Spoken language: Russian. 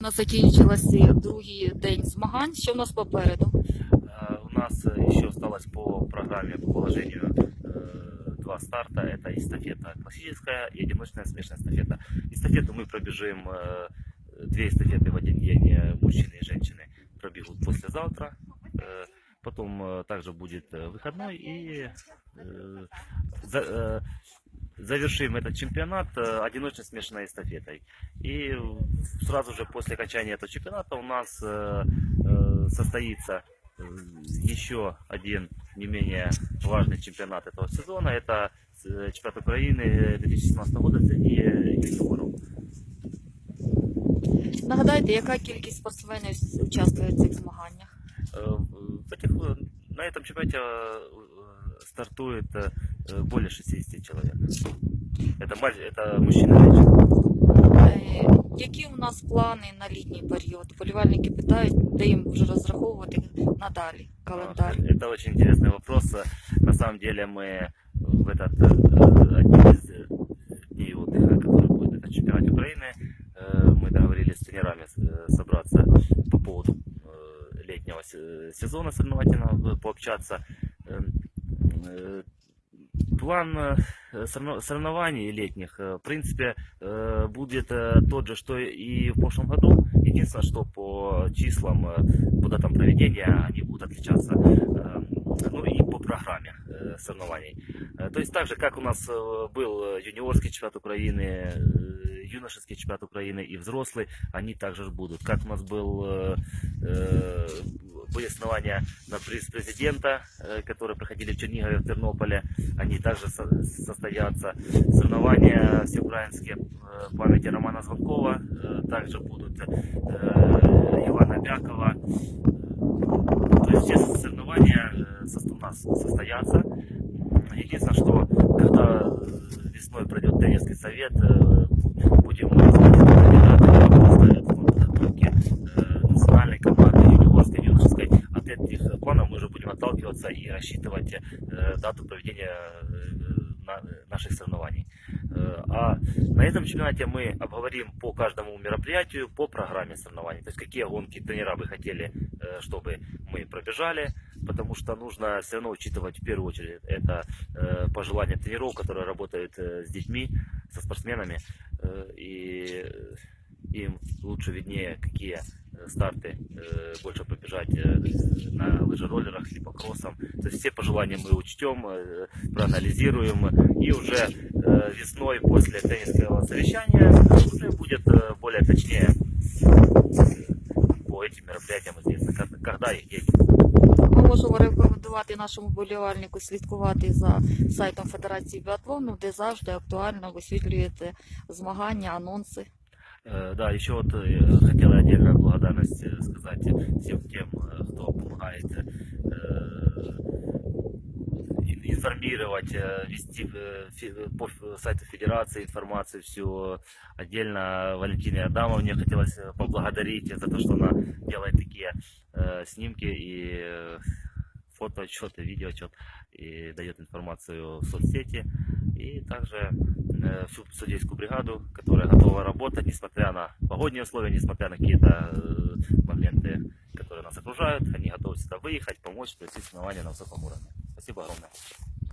У нас закінчилася другий день змагань. Що в нас попереду? Э, У нас э, еще осталось по программе, по положению э, два старта. Это эстафета классическая и одиночная смешанная эстафета. Эстафету мы пробежим, э, две эстафеты в один день, э, мужчины и женщины пробегут послезавтра. Э, Потом э, также будет э, выходной и э, за- э, завершим этот чемпионат э, одиночной смешанной эстафетой. И сразу же после окончания этого чемпионата у нас э, э, состоится э, еще один не менее важный чемпионат этого сезона. Это э, чемпионат Украины 2017 года среди юниоров. Нагадайте, яка кількість спортсменів участвує в цих змаганнях? Э, В этих, э, на этом чемпионате э, стартует э, более 60 человек. Это, маль- это мужчины и женщины. Е, Які у нас плани на літній період? Полівальники питають, де їм вже розраховувати надалі календар. А, Это очень интересный вопрос. На самом деле мы в этот э, один из э, дней отдыха, который будет на чемпионате Украины, э, мы договорились с тренерами э, собраться по поводу э, летнего се- сезона соревновательного, э, пообщаться. План э, соревно- соревнований летних, э, в принципе, э, будет тот же, что и в прошлом году. Единственное, что по числам, по датам проведения они будут отличаться. Ну и по программе соревнований. То есть так же, как у нас был юниорский чемпионат Украины, юношеский чемпионат Украины и взрослый, они также будут. Как у нас был э, э, были соревнования на приз президента, э, которые проходили в Чернигове, в Тернополе, они также со- состоятся. Соревнования всеукраинские э, памяти Романа Звонкова э, также будут. э, Ивана Бякова. То есть все соревнования э, у нас состоятся. Единственное, что когда э, весной пройдет теннисский совет, отталкиваться и рассчитывать э, дату проведения э, на- наших соревнований. Э, А на этом чемпионате мы обговорим по каждому мероприятию, по программе соревнований. То есть какие гонки тренера бы хотели, чтобы мы пробежали, потому что нужно все равно учитывать в первую очередь это пожелания тренеров, которые работают с детьми, со спортсменами, и им лучше виднее, какие старты э, больше побежать э, на лыжероллерах либо кроссом. То есть все пожелания мы учтем, э, проанализируем и уже э, весной после теннисского совещания уже будет э, более точнее э, по этим мероприятиям известно, как- когда и где. Ми можемо рекомендувати нашому болівальнику слідкувати за сайтом Федерації біатлону, де завжди актуально висвітлюєте змагання, анонси. Э, Да, еще вот э, хотела отдельно благодарность сказать всем тем, э, кто помогает ин- информировать, вести по сайту Федерации информацию всю. Отдельно Валентине Адамовне хотелось поблагодарить за то, что она делает такие снимки и фотоотчет, и видеоотчет, и дает информацию в соцсети. И также судейскую бригаду, которая готова работать, несмотря на погодные условия, несмотря на какие-то э, моменты, которые нас окружают. Они готовы сюда выехать, помочь, провести соревнования на высоком уровне. Спасибо огромное.